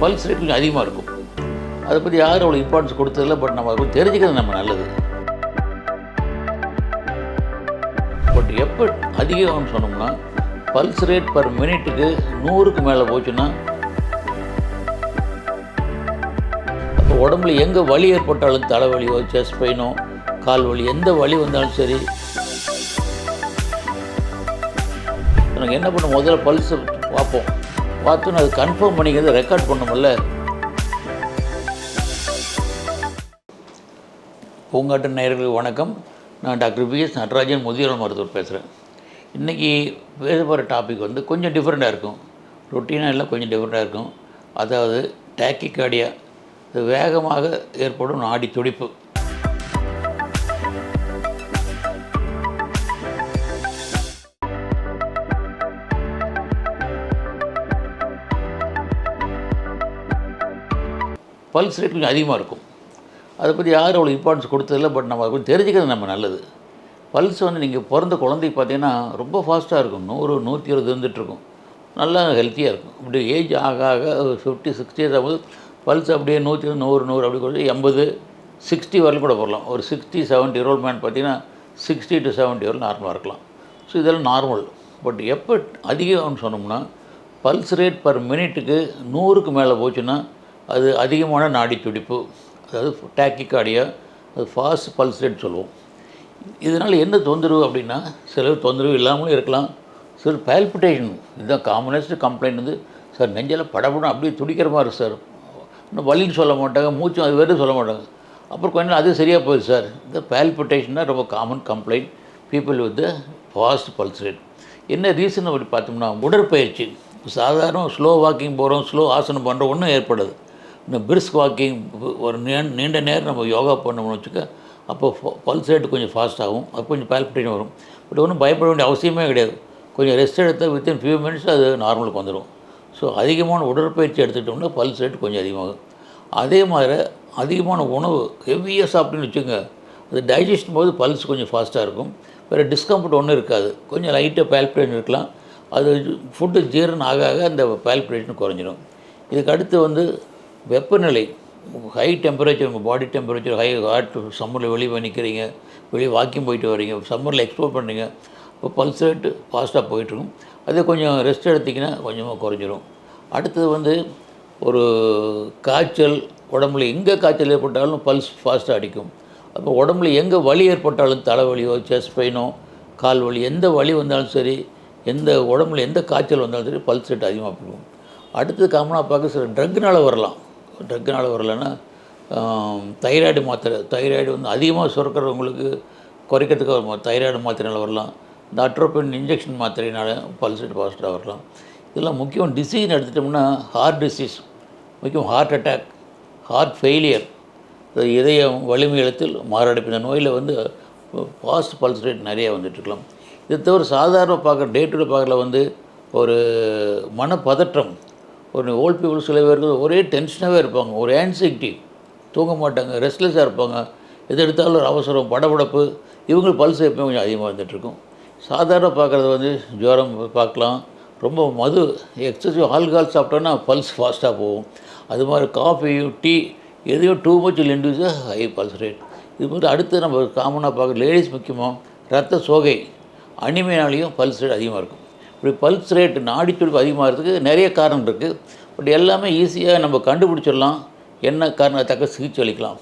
Pulse rate கொஞ்சம் அதிகமாக இருக்கும். அதை பற்றி யாரும் அவ்வளோ இம்பார்ட்டன்ஸ் கொடுத்ததில்ல பட் நம்ம அதை தெரிஞ்சுக்கிறது நம்ம நல்லது. பட் எப்போ அதிகம்னு சொன்னோம்னா பல்ஸ் ரேட் பர் மினிட்டுக்கு நூறுக்கு மேலே போச்சுன்னா அப்போ உடம்புல எங்கே வலி ஏற்பட்டாலும் தலைவலியோ செஸ்ட் பெயினோ கால் வலி எந்த வலி வந்தாலும் சரி எனக்கு என்ன பண்ண முதல்ல பல்ஸ் பார்ப்போம். பார்த்துன்னு அது கன்ஃபார்ம் பண்ணிக்கிறது ரெக்கார்ட் பண்ணுமில்ல பூங்காட்டு நேயர்களுக்கு வணக்கம். நான் டாக்டர் பி எஸ் நடராஜன் முதியோர் மருத்துவர் பேசுகிறேன் இன்றைக்கி பேச போகிற டாபிக் வந்து கொஞ்சம் டிஃப்ரெண்ட்டாக இருக்கும். ரொட்டீனாக இல்லை கொஞ்சம் டிஃப்ரெண்ட்டாக இருக்கும். அதாவது டேக்கிகார்டியா இது வேகமாக ஏற்படும் நாடி துடிப்பு. பல்ஸ் ரேட் கொஞ்சம் அதிகமாக இருக்கும். அதை பற்றி யாரும் அவ்வளோ இம்பார்ட்டன்ஸ் கொடுத்ததில்ல பட் நம்ம அதை தெரிஞ்சுக்கிறது நம்ம நல்லது. பல்ஸ் வந்து நீங்கள் பிறந்த குழந்தைக்கு பார்த்தீங்கன்னா ரொம்ப ஃபாஸ்ட்டாக இருக்கும். நூறு நூற்றி இருபது இருந்துகிட்ருக்கும் நல்லா ஹெல்த்தியாக இருக்கும். இப்படி ஏஜ் ஆக ஆக ஃபிஃப்டி சிக்ஸ்டி இயர்ஸ் ஆகும்போது பல்ஸ் அப்படியே நூற்றி நூறு நூறு அப்படி கூட எண்பது சிக்ஸ்டி வரலும் கூட போடலாம் ஒரு சிக்ஸ்டி செவன்ட்டி இயர் மேன் பார்த்தீங்கன்னா சிக்ஸ்டி டு செவன்ட்டி வரை நார்மலாக இருக்கலாம். ஸோ இதெல்லாம் நார்மல் பட் எப்போ அதிகம்னு சொன்னோம்னா பல்ஸ் ரேட் பர் மினிட்டுக்கு நூறுக்கு மேலே போச்சுன்னா அது அதிகமான நாடி துடிப்பு அதாவது டேக்கிகார்டியா அது ஃபாஸ்ட் பல்ஸ் சொல்லுவோம். இதனால் என்ன தொந்தரவு அப்படின்னா சில தொந்தரவு இல்லாமலும் இருக்கலாம். சில பேல்பிட்டேஷன் இதுதான் காமனஸ்ட் கம்ப்ளைண்ட் வந்து சார் நெஞ்சில் படபடம் அப்படியே துடிக்கிற மாதிரி சார் இன்னும் வலின்னு சொல்ல மாட்டாங்க மூச்சும் அது வேறு சொல்ல மாட்டாங்க. அப்புறம் கொஞ்ச நாள் அது சரியாக போகுது சார் இந்த பேல்பிட்டேஷன்னா தான் ரொம்ப common complaint people with fast pulse rate என்ன ரீசன் அப்படி பார்த்தோம்னா உடற்பயிற்சி. சாதாரண ஸ்லோ வாக்கிங் போகிறோம் ஸ்லோ ஆசனம் பண்ணுறோம் ஒன்றும் ஏற்படாது. இந்த பிரிஸ்க் வாக்கிங் ஒரு நீ- நீண்ட நேரம் நம்ம யோகா பண்ணோம்னு வச்சுக்க அப்போ பல்ஸ் ரேட் கொஞ்சம் ஃபாஸ்ட் ஆகும். அப்போ கொஞ்சம் பால்பிட்டேஷன் வரும். பட் ஒன்றும் பயப்பட வேண்டிய அவசியமே கிடையாது. கொஞ்சம் ரெஸ்ட் எடுத்தால் வித்தின் ஃபியூ மினிட்ஸ் அது நார்மலுக்கு வந்துடும் ஸோ அதிகமான உடற்பயிற்சி எடுத்துக்கிட்டோம்னா பல்ஸ் ரேட் கொஞ்சம் அதிகமாகும். அதே மாதிரி அதிகமான உணவு ஹெவியாக சாப்பிட்டுன்னு வச்சுங்க அது டைஜஷன் போது பல்ஸ் கொஞ்சம் ஃபாஸ்ட்டாக இருக்கும். வேறு டிஸ்கம்ஃபர்ட் ஒன்றும் இருக்காது. கொஞ்சம் லைட்டாக பால்பிட்டேஷன் இருக்கலாம். அது ஃபுட்டு ஜீரணம் ஆக ஆக அந்த பால்பிட்டேஷன் குறைஞ்சிடும் இதுக்கு அடுத்து வந்து வெப்பநிலை ஹை டெம்பரேச்சர் உங்கள் பாடி டெம்பரேச்சர் ஹை ஹார்ட் சம்மரில் வெளியே போய் நிற்கிறீங்க வெளியே வாக்கிங் போயிட்டு வரீங்க சம்மரில் எக்ஸ்ப்ளோர் பண்ணுறீங்க இப்போ பல்ஸ் ரேட்டு ஃபாஸ்ட்டாக போயிட்டுருக்கும். அதே கொஞ்சம் ரெஸ்ட் எடுத்திங்கன்னா கொஞ்சமாக குறைஞ்சிரும். அடுத்தது வந்து ஒரு காய்ச்சல் உடம்புல எங்கே காய்ச்சல் ஏற்பட்டாலும் பல்ஸ் ஃபாஸ்ட்டாக அடிக்கும். அப்போ உடம்புல எங்கே வலி ஏற்பட்டாலும் தலைவலியோ செஸ்ட் பெயினோ கால் வலி எந்த வலி வந்தாலும் சரி எந்த உடம்புல எந்த காய்ச்சல் வந்தாலும் சரி பல்ஸ் ரேட் அதிகமாக போகும். அடுத்தது காமனாக பார்க்க சில ட்ரக்குனால வரலாம். டக்குனால் வரலன்னா தைராய்டு மாத்திரை தைராய்டு வந்து அதிகமாக சுரக்கிறவங்களுக்கு குறைக்கிறதுக்கு ஒரு தைராய்டு மாத்திரைனால் வரலாம். இந்த அட்ரோபின் இன்ஜெக்ஷன் மாத்திரைனால பல்சைட் பாசிட்டாக வரலாம். இதெல்லாம் முக்கியம் டிசீஸ் எடுத்துட்டோம்னா ஹார்ட் டிசீஸ் முக்கியம் ஹார்ட் அட்டாக் ஹார்ட் ஃபெயிலியர் இதயம் வலிமை எழுத்தில் மாரடைப்பு. இந்த நோயில் வந்து ஃபாஸ்ட் பல்ஸ் ரேட் நிறையா வந்துட்டுருக்கலாம். இதை தவிர சாதாரண பார்க்குற டே டு டே பார்க்கல வந்து ஒரு மனப்பதற்றம் ஒரு ஓல்ட் பீப்புள் சில பேருக்கு ஒரே டென்ஷனாகவே இருப்பாங்க. ஒரு ஆன்சைட்டி தூங்க மாட்டாங்க ரெஸ்ட்லெஸ்ஸாக இருப்பாங்க. எது எடுத்தாலும் ஒரு அவசரம் படபடப்பு. இவங்க பல்ஸ் எப்பயும் கொஞ்சம் அதிகமாக வந்துட்டுருக்கும் சாதாரண பார்க்குறது வந்து ஜுரம் பார்க்கலாம் ரொம்ப மது எக்ஸசிவ் ஆல்கஹால் சாப்பிட்டோன்னா பல்ஸ் ஃபாஸ்ட்டாக போகும். அது மாதிரி காஃபியும் டீ எதையோ too much induce high pulse rate இது மாதிரி அடுத்து நம்ம காமனாக பார்க்குற லேடிஸ் முக்கியமாக ரத்த சோகை அனிமைனாலேயும் பல்ஸ் ரேட் அதிகமாக இருக்கும். இப்படி பல்ஸ் ரேட் நாடித்துடிப்பு அதிகமாகிறதுக்கு நிறைய காரணம் இருக்குது பட் எல்லாமே ஈஸியாக நம்ம கண்டுபிடிச்சிடலாம். என்ன காரணம்? தக்க சிகிச்சை அளிக்கலாம்.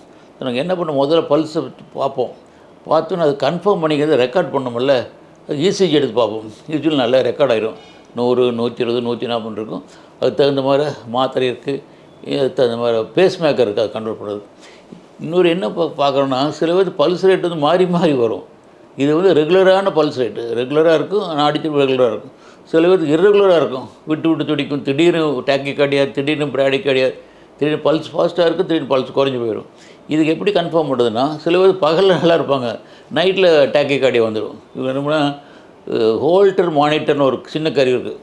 நாங்கள் என்ன பண்ணோம்? முதல்ல பல்ஸை பார்ப்போம். பார்த்தோன்னு அது கன்ஃபார்ம் பண்ணிக்கிறது ரெக்கார்ட் பண்ணோம்ல. அது இசிஜி எடுத்து பார்ப்போம். யூஸ்வலி நல்லா ரெக்கார்ட் ஆகிரும் நூறு நூற்றி இருபது நூற்றி நாற்பது இருக்கும். அதுக்கு தகுந்த மாதிரி மாத்திரை இருக்குது அதுக்கு தகுந்த மாதிரி பேஸ் மேக்கர் இருக்குது அது கண்ட்ரோல் பண்ணுறது இன்னொரு என்ன பா பார்க்குறோன்னா சில பேர் பல்ஸ் ரேட் வந்து மாறி மாறி வரும். இது வந்து ரெகுலரான பல்ஸ் ரேட்டு ரெகுலராக இருக்கும். நாடிச்சு ரெகுலராக இருக்கும். சில பேருக்கு இர்ரெகுலராக இருக்கும். விட்டு விட்டு துடிக்கும். திடீர்னு டேக்கி கிடையாது திடீர்னு பிராடி கிடையாது திடீர்னு பல்ஸ் ஃபாஸ்ட்டாக இருக்கும் திடீர்னு பல்ஸ் குறைஞ்சி போயிடும். இதுக்கு எப்படி கன்ஃபார்ம் பண்ணுறதுன்னா சில பேர் பகலில் நல்லா இருப்பாங்க. நைட்டில் டேக்கி கார்டியா வந்துடும் இவங்க என்னன்னா ஹோல்டர் மானிட்டர்னு ஒரு சின்ன கருவி இருக்குது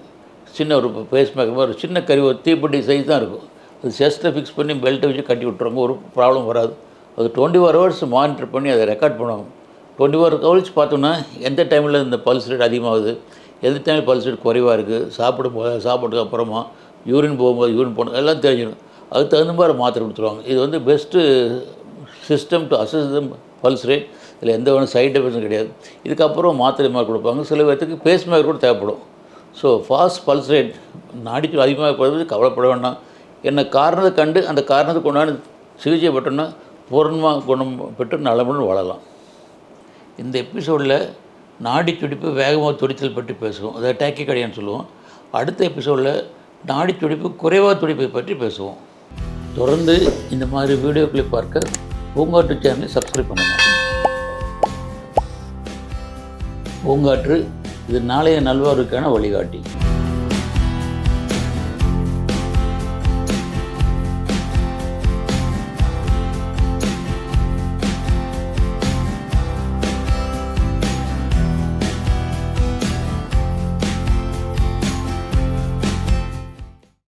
சின்ன ஒரு பேஸ் மேக்கர் மாதிரி ஒரு சின்ன கருவி ஒரு தீப்பெட்டி சைஸ் தான் இருக்கும். அது செஸ்ட்டை ஃபிக்ஸ் பண்ணி பெல்ட்டை வச்சு கட்டி விட்ருவாங்க ஒரு ப்ராப்ளம் வராது. அது டுவெண்ட்டி ஃபோர் ஹவர்ஸ் மானிட்டர் பண்ணி அதை ரெக்கார்ட் பண்ணுவாங்க. டுவெண்ட்டி ஃபோர் ஹவர்ஸ் பார்த்தோன்னா எந்த டைமில் இந்த பல்ஸ் ரேட் அதிகமாகுது? எந்த பல்சேட் பல்ஸ் ரேட் குறைவாக இருக்குது சாப்பிடும் போது சாப்பிட்டதுக்கு அப்புறமா யூரின் போகும்போது யூரின் போகணும் எல்லாம் தெரிஞ்சிடும். அதுக்கு தகுந்த மாதிரி மாத்திரை கொடுத்துருவாங்க. இது வந்து best system to assess the pulse rate இதில் எந்த ஒரு சைட் எஃபெக்ட்ஸும் கிடையாது. இதுக்கப்புறம் மாத்திரை மாதிரி கொடுப்பாங்க. சில பேர்த்துக்கு பேஸ் மேக்கர் கூட தேவைப்படும். ஸோ ஃபாஸ்ட் பல்ஸ் ரேட் நாடிச்சு அதிகமாக போகிறது கவலைப்பட வேண்டாம். என்ன காரணத்தை கண்டு அந்த காரணத்துக்கு கொண்டாந்து சிகிச்சை பெற்றோன்னா பூர்ணமாக குணம் பெற்று நலமுடன் வாழலாம். இந்த எபிசோடில் நாடி துடிப்பு வேகமாக துடித்தல் பற்றி பேசுவோம். அதை டேக்கி கடையான்னு சொல்லுவோம். அடுத்த எபிசோடில் நாடி துடிப்பு குறைவாக துடிப்பை பற்றி பேசுவோம். தொடர்ந்து இந்த மாதிரி வீடியோக்களை பார்க்க பூங்காற்று சேனலை சப்ஸ்கிரைப் பண்ணுங்கள் பூங்காற்று இது நாளைய நல்வாருக்கான வழிகாட்டி.